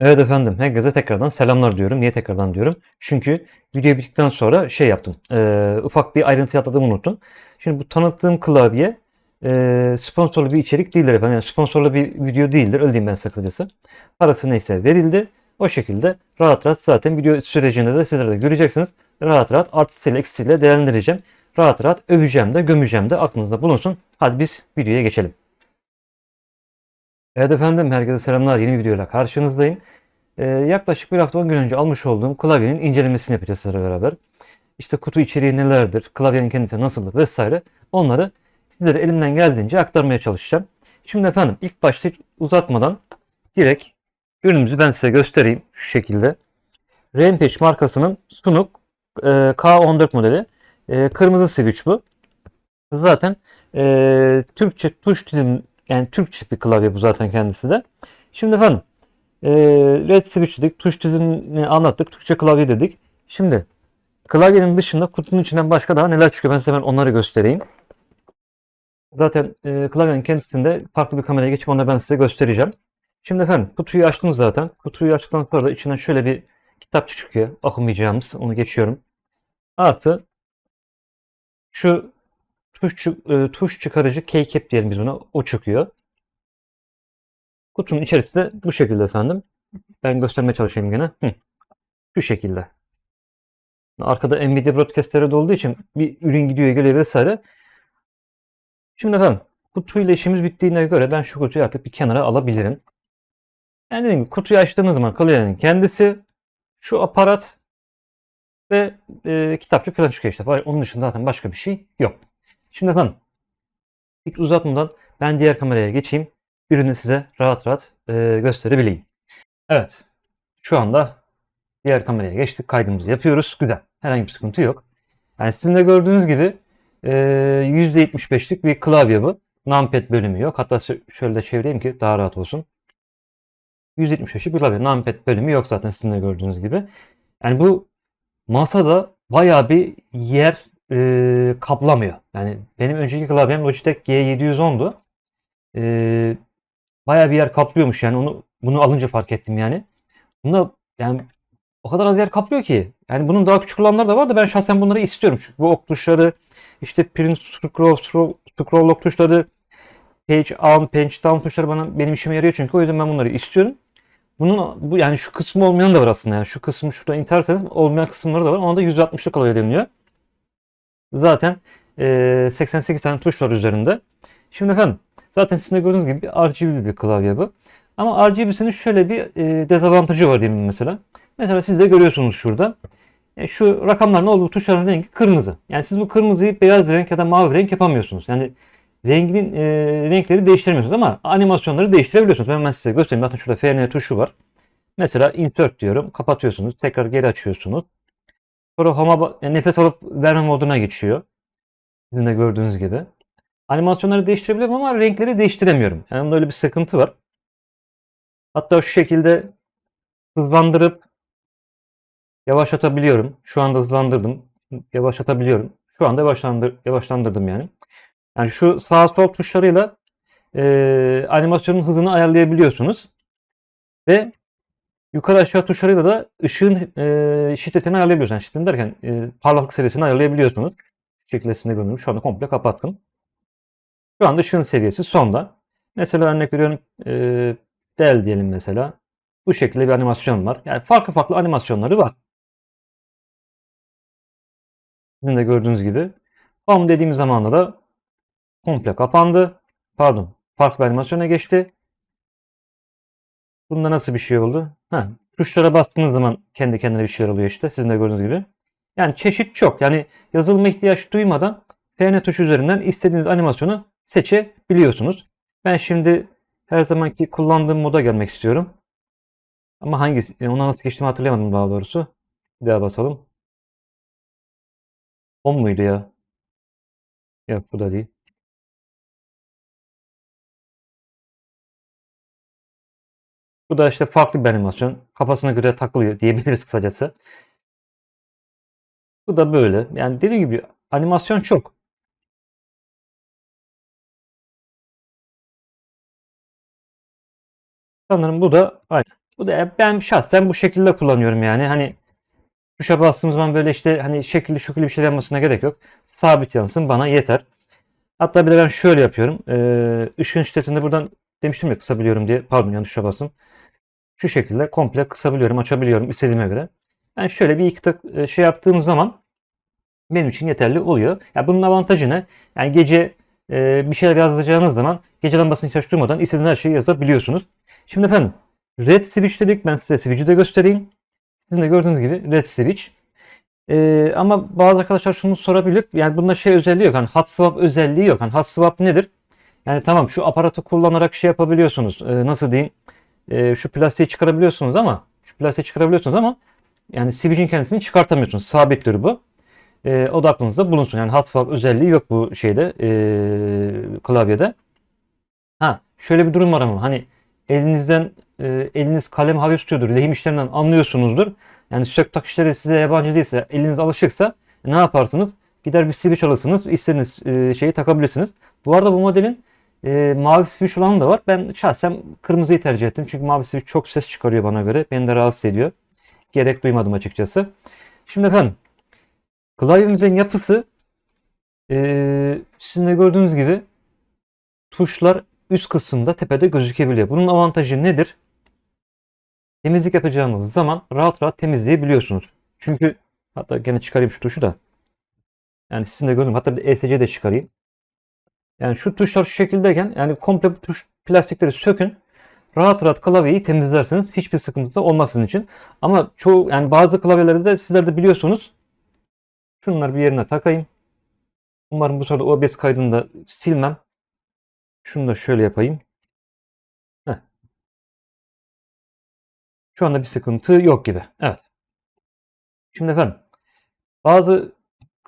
Evet efendim, herkese tekrardan selamlar diyorum. Niye tekrardan diyorum? Çünkü video bittikten sonra şey yaptım. eee, ufak bir ayrıntı atladığımı unuttum. Şimdi bu tanıttığım klavye eee, sponsorlu bir içerik değildir efendim. Yani sponsorlu bir video değildir. Öyle diyeyim ben size kısacası. Parası neyse verildi. O şekilde rahat rahat zaten video sürecinde de sizler de göreceksiniz. Rahat rahat artısıyla eksisiyle değerlendireceğim. Rahat rahat öveceğim de gömeceğim de aklınızda bulunsun. Hadi biz videoya geçelim. Evet efendim herkese selamlar. Yeni bir videoyla karşınızdayım. Ee, yaklaşık bir hafta 10 gün önce almış olduğum klavyenin incelemesini yapacağız sizlerle beraber. İşte kutu içeriği nelerdir, klavyenin kendisi nasıldır vesaire onları sizlere elimden geldiğince aktarmaya çalışacağım. Şimdi efendim ilk başta uzatmadan direkt ürünümüzü ben size göstereyim şu şekilde. Rampage markasının Sunuk e, K14 modeli. E, kırmızı switch bu. Zaten e, Türkçe tuş dilim yani Türkçe bir klavye bu zaten kendisi de. Şimdi efendim e, Red Switch dedik. Tuş dilimini anlattık. Türkçe klavye dedik. Şimdi klavyenin dışında kutunun içinden başka daha neler çıkıyor ben size hemen onları göstereyim. Zaten e, klavyenin kendisinde farklı bir kameraya geçip onu ben size göstereceğim. Şimdi efendim kutuyu açtım zaten. Kutuyu açtıktan sonra da içinden şöyle bir kitapçık çıkıyor. Okumayacağımız. Onu geçiyorum. Artı şu tuş, e, tuş çıkarıcı keycap diyelim biz ona. O çıkıyor. Kutunun içerisi de bu şekilde efendim. Ben göstermeye çalışayım gene. Hı. Şu şekilde. Arkada Nvidia broadcastleri de olduğu için bir ürün gidiyor geliyor vesaire. Şimdi efendim kutuyla işimiz bittiğine göre ben şu kutuyu artık bir kenara alabilirim. Yani dediğim gibi kutuyu açtığınız zaman klavyenin kendisi, şu aparat ve e, kitapçık falan çıkıyor işte. Onun dışında zaten başka bir şey yok. Şimdi efendim hiç uzatmadan ben diğer kameraya geçeyim. Ürünü size rahat rahat e, gösterebileyim. Evet. Şu anda diğer kameraya geçtik. Kaydımızı yapıyoruz. Güzel. Herhangi bir sıkıntı yok. Yani sizin de gördüğünüz gibi e, %75'lik bir klavye bu. Numpad bölümü yok. Hatta şö- şöyle de çevireyim ki daha rahat olsun. 175'lik bir klavye. Numpad bölümü yok zaten sizin de gördüğünüz gibi. Yani bu masada bayağı bir yer e, kaplamıyor. Yani benim önceki klavyem Logitech G710'du. E, bayağı bir yer kaplıyormuş yani onu bunu alınca fark ettim yani. Bunda yani o kadar az yer kaplıyor ki. Yani bunun daha küçük olanları da var da ben şahsen bunları istiyorum. Çünkü bu ok tuşları işte print scroll, scroll, scroll ok tuşları page up, page down tuşları bana benim işime yarıyor çünkü o yüzden ben bunları istiyorum. Bunun bu yani şu kısmı olmayan da var aslında yani şu kısmı şuradan iterseniz olmayan kısımları da var. Ona da 160'lık alıyor deniliyor. Zaten eee, 88 tane tuş var üzerinde. Şimdi efendim zaten sizin de gördüğünüz gibi bir RGB bir klavye bu. Ama RGB'sinin şöyle bir e, dezavantajı var diyeyim mesela. Mesela siz de görüyorsunuz şurada. E, şu rakamların olduğu tuşların rengi kırmızı. Yani siz bu kırmızıyı beyaz renk ya da mavi renk yapamıyorsunuz. Yani renginin e, renkleri değiştiremiyorsunuz ama animasyonları değiştirebiliyorsunuz. Ben, ben size göstereyim. Zaten şurada FN tuşu var. Mesela insert diyorum. Kapatıyorsunuz. Tekrar geri açıyorsunuz. Sonra homa yani nefes alıp verme moduna geçiyor. Sizin de gördüğünüz gibi. Animasyonları değiştirebiliyorum ama renkleri değiştiremiyorum. Yani bunda öyle bir sıkıntı var. Hatta şu şekilde hızlandırıp yavaşlatabiliyorum. Şu anda hızlandırdım. Yavaşlatabiliyorum. Şu anda yavaşlandır, yavaşlandırdım yani. Yani şu sağ sol tuşlarıyla eee, animasyonun hızını ayarlayabiliyorsunuz. Ve yukarı aşağı tuşlarıyla da ışığın eee, şiddetini ayarlayabiliyorsunuz. Yani şiddetini derken eee, parlaklık seviyesini ayarlayabiliyorsunuz. Şu şekilde size görünüyor. Şu anda komple kapattım. Şu anda ışığın seviyesi sonda. Mesela örnek veriyorum eee del diyelim mesela. Bu şekilde bir animasyon var. Yani farklı farklı animasyonları var. Sizin de gördüğünüz gibi. Home dediğimiz zaman da komple kapandı. Pardon. Farklı bir animasyona geçti. Bunda nasıl bir şey oldu? Ha, tuşlara bastığınız zaman kendi kendine bir şeyler oluyor işte. Sizin de gördüğünüz gibi. Yani çeşit çok. Yani yazılma ihtiyaç duymadan FN tuşu üzerinden istediğiniz animasyonu seçebiliyorsunuz. Ben şimdi her zamanki kullandığım moda gelmek istiyorum. Ama hangisi? e, Ona nasıl geçtiğimi hatırlayamadım daha doğrusu. Bir daha basalım. 10 muydu ya? Yok bu da değil. Bu da işte farklı bir animasyon. Kafasına göre takılıyor diyebiliriz kısacası. Bu da böyle. Yani dediğim gibi animasyon çok. Sanırım bu da aynı. Bu da ben şahsen bu şekilde kullanıyorum yani. Hani tuşa bastığım zaman böyle işte hani şekilli şukilli bir şey yapmasına gerek yok. Sabit yansın bana yeter. Hatta bir de ben şöyle yapıyorum. Ee, ışığın buradan demiştim ya kısabiliyorum diye. Pardon yanlış tuşa bastım. Şu şekilde komple kısabiliyorum, açabiliyorum istediğime göre. Yani şöyle bir iki tık e, şey yaptığım zaman benim için yeterli oluyor. Ya bunun avantajı ne? Yani gece e, bir şeyler yazacağınız zaman gece lambasına ihtiyaç duymadan istediğiniz her şeyi yazabiliyorsunuz. Şimdi efendim Red Switch dedik. Ben size Switch'i de göstereyim. Sizin de gördüğünüz gibi Red Switch. E, ama bazı arkadaşlar şunu sorabilir. Yani bunda şey özelliği yok. Hani hot swap özelliği yok. Hani hot swap nedir? Yani tamam şu aparatı kullanarak şey yapabiliyorsunuz. E, nasıl diyeyim? E, şu plastiği çıkarabiliyorsunuz ama şu plastiği çıkarabiliyorsunuz ama yani switch'in kendisini çıkartamıyorsunuz. Sabittir bu. E, o da aklınızda bulunsun. Yani swap özelliği yok bu şeyde e, klavyede. Ha şöyle bir durum var ama hani elinizden e, eliniz kalem hafif tutuyordur. Lehim işlerinden anlıyorsunuzdur. Yani sök tak işleri size yabancı değilse, eliniz alışıksa ne yaparsınız? Gider bir switch alırsınız. istediğiniz e, şeyi takabilirsiniz. Bu arada bu modelin e, mavi switch olanı da var. Ben şahsen kırmızıyı tercih ettim. Çünkü mavi switch çok ses çıkarıyor bana göre. Beni de rahatsız ediyor. Gerek duymadım açıkçası. Şimdi efendim klavyemizin yapısı e, sizin de gördüğünüz gibi tuşlar üst kısımda tepede gözükebiliyor. Bunun avantajı nedir? Temizlik yapacağınız zaman rahat rahat temizleyebiliyorsunuz. Çünkü hatta gene çıkarayım şu tuşu da. Yani sizin de gördüğünüz hatta bir ESC de çıkarayım. Yani şu tuşlar şu şekildeyken yani komple bu tuş plastikleri sökün. Rahat rahat klavyeyi temizlersiniz. Hiçbir sıkıntı da olmaz sizin için. Ama çoğu yani bazı klavyelerde de sizler de biliyorsunuz. Şunları bir yerine takayım. Umarım bu sırada OBS kaydını da silmem. Şunu da şöyle yapayım. Heh. Şu anda bir sıkıntı yok gibi. Evet. Şimdi efendim bazı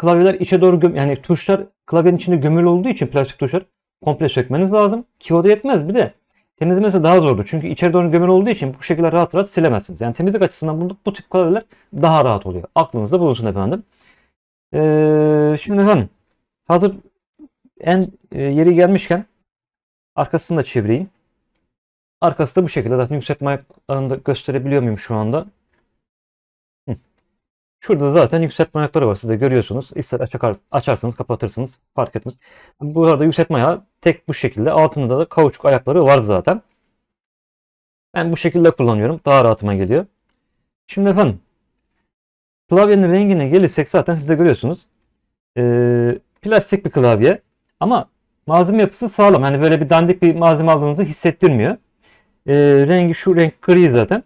klavyeler içe doğru göm yani tuşlar klavyenin içinde gömülü olduğu için plastik tuşlar komple sökmeniz lazım. Ki o da yetmez. Bir de temizlemesi daha zordur. Çünkü içeri doğru gömülü olduğu için bu şekilde rahat rahat silemezsiniz. Yani temizlik açısından bu, bu tip klavyeler daha rahat oluyor. Aklınızda bulunsun efendim. Ee, şimdi efendim hazır en e, yeri gelmişken arkasını da çevireyim. Arkası da bu şekilde. Zaten yükseltme ayaklarını da gösterebiliyor muyum şu anda? Şurada zaten yükseltme ayakları var. Siz de görüyorsunuz. İster açar, açarsınız, kapatırsınız. Fark etmez. Bu arada yükseltme ayağı tek bu şekilde. Altında da kauçuk ayakları var zaten. Ben bu şekilde kullanıyorum. Daha rahatıma geliyor. Şimdi efendim klavyenin rengine gelirsek zaten siz de görüyorsunuz. Ee, plastik bir klavye. Ama malzeme yapısı sağlam. Hani böyle bir dandik bir malzeme aldığınızı hissettirmiyor. Ee, rengi şu renk gri zaten.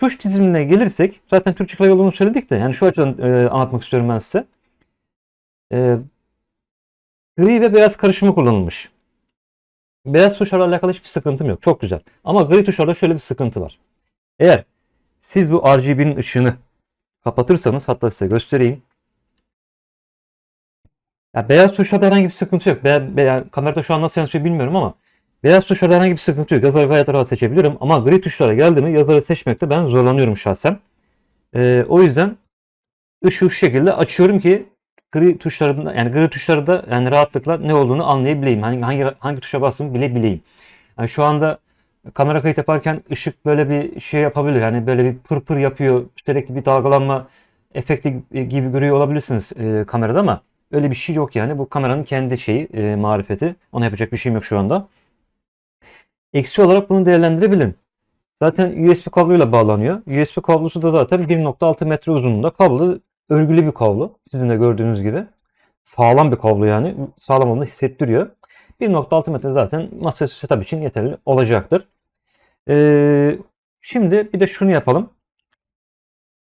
Tuş dizilimine gelirsek zaten Türkçe klavye söyledik de yani şu açıdan e, anlatmak istiyorum ben size. E, gri ve beyaz karışımı kullanılmış. Beyaz tuşlarla alakalı hiçbir sıkıntım yok. Çok güzel. Ama gri tuşlarda şöyle bir sıkıntı var. Eğer siz bu RGB'nin ışığını kapatırsanız hatta size göstereyim. Ya beyaz tuşlarda herhangi bir sıkıntı yok. Be, be, kamerada şu an nasıl yansıyor bilmiyorum ama beyaz tuşlarda herhangi bir sıkıntı yok. Yazarı gayet rahat seçebilirim ama gri tuşlara geldi mi yazarı seçmekte ben zorlanıyorum şahsen. Ee, o yüzden ışığı şu şekilde açıyorum ki gri tuşlarında yani gri tuşlarda yani rahatlıkla ne olduğunu anlayabileyim. Hangi hangi, hangi tuşa bastığımı bilebileyim. Yani şu anda kamera kayıt yaparken ışık böyle bir şey yapabilir. Yani böyle bir pır pır yapıyor. Sürekli bir dalgalanma efekti gibi görüyor olabilirsiniz e, kamerada ama öyle bir şey yok yani. Bu kameranın kendi şeyi, e, marifeti. Ona yapacak bir şeyim yok şu anda. Eksi olarak bunu değerlendirebilirim. Zaten USB kabloyla bağlanıyor. USB kablosu da zaten 1.6 metre uzunluğunda kablo. Örgülü bir kablo. Sizin de gördüğünüz gibi. Sağlam bir kablo yani. Sağlam olduğunu hissettiriyor. 1.6 metre zaten masaüstü setup için yeterli olacaktır. Ee, şimdi bir de şunu yapalım.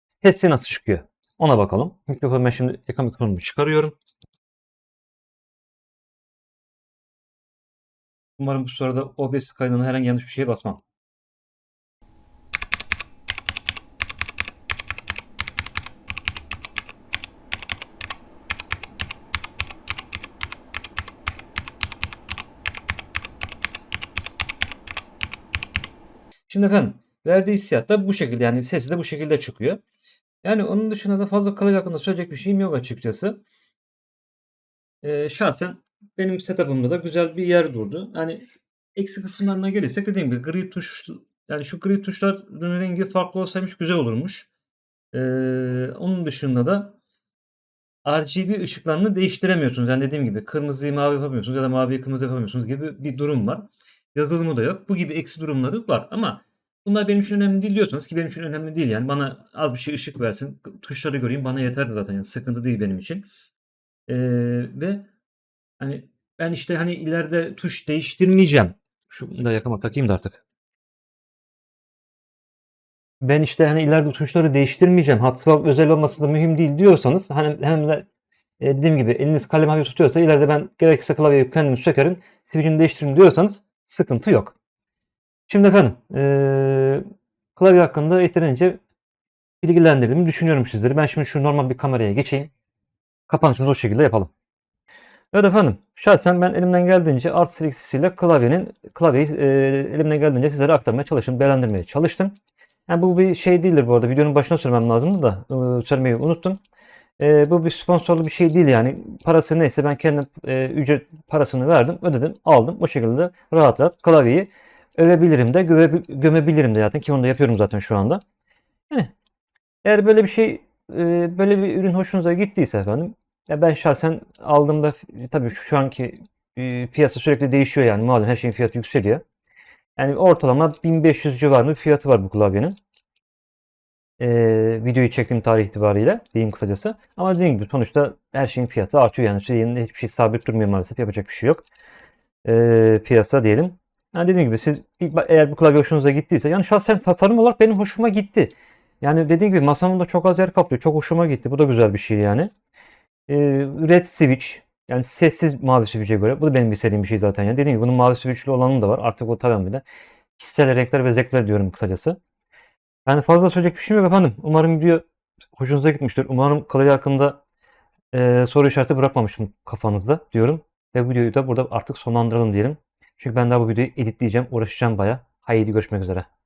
Sesi nasıl çıkıyor? Ona bakalım. Mikrofonu ben şimdi yakın mikrofonumu çıkarıyorum. Umarım bu sırada OBS kaydına herhangi yanlış bir şeye basmam. Şimdi efendim verdiği hissiyat da bu şekilde yani sesi de bu şekilde çıkıyor. Yani onun dışında da fazla klavye hakkında söyleyecek bir şeyim yok açıkçası. Ee, şahsen benim setup'ımda da güzel bir yer durdu. Yani eksi kısımlarına gelirsek dediğim gibi gri tuş Yani şu gri tuşların rengi farklı olsaymış güzel olurmuş. Ee, onun dışında da RGB ışıklarını değiştiremiyorsunuz. Yani dediğim gibi kırmızıyı mavi yapamıyorsunuz ya da maviyi kırmızı yapamıyorsunuz gibi bir durum var. Yazılımı da yok. Bu gibi eksi durumları var ama bunlar benim için önemli değil diyorsanız ki benim için önemli değil. Yani bana az bir şey ışık versin, tuşları göreyim bana yeterdi zaten. Yani sıkıntı değil benim için. Ee, ve hani ben işte hani ileride tuş değiştirmeyeceğim. Şunu da yakama takayım da artık. Ben işte hani ileride tuşları değiştirmeyeceğim. Hatta özel olması da mühim değil diyorsanız hani hem de e, dediğim gibi eliniz kalem hafif tutuyorsa ileride ben gerekirse klavyeyi kendim sökerim, switch'ini değiştiririm diyorsanız sıkıntı yok. Şimdi efendim e, klavye hakkında yeterince bilgilendirdiğimi düşünüyorum sizleri. Ben şimdi şu normal bir kameraya geçeyim. Kapanışımızı o şekilde yapalım. Evet efendim. Şahsen ben elimden geldiğince Art Select'siyle klavyenin klavyeyi e, elimden geldiğince sizlere aktarmaya çalıştım, değerlendirmeye çalıştım. Yani bu bir şey değildir bu arada. Videonun başına söylemem lazımdı da e, söylemeyi unuttum. E, bu bir sponsorlu bir şey değil yani. Parası neyse ben kendim e, ücret parasını verdim, ödedim, aldım. O şekilde rahat rahat klavyeyi övebilirim de, göve, gömebilirim de zaten ki onu da yapıyorum zaten şu anda. Yani eğer böyle bir şey e, böyle bir ürün hoşunuza gittiyse efendim ya ben şahsen aldığımda f- tabii şu anki e, piyasa sürekli değişiyor yani malum her şeyin fiyatı yükseliyor. Yani ortalama 1500 civarında bir fiyatı var bu klavyenin. Ee, videoyu çektiğim tarih itibariyle diyeyim kısacası. Ama dediğim gibi sonuçta her şeyin fiyatı artıyor yani sürekli hiçbir şey sabit durmuyor maalesef yapacak bir şey yok. Ee, piyasa diyelim. Yani dediğim gibi siz eğer bu klavye hoşunuza gittiyse yani şahsen tasarım olarak benim hoşuma gitti. Yani dediğim gibi masamın da çok az yer kaplıyor. Çok hoşuma gitti. Bu da güzel bir şey yani. Ee, Red Switch yani sessiz mavi switch'e göre. Bu da benim istediğim bir şey zaten. Yani dediğim gibi bunun mavi switch'li olanı da var. Artık o tabii bir de kişisel renkler ve zevkler diyorum kısacası. Yani fazla söyleyecek bir şeyim yok efendim. Umarım video hoşunuza gitmiştir. Umarım klavye hakkında e, soru işareti bırakmamışım kafanızda diyorum. Ve videoyu da burada artık sonlandıralım diyelim. Çünkü ben daha bu videoyu editleyeceğim, uğraşacağım baya. Haydi görüşmek üzere.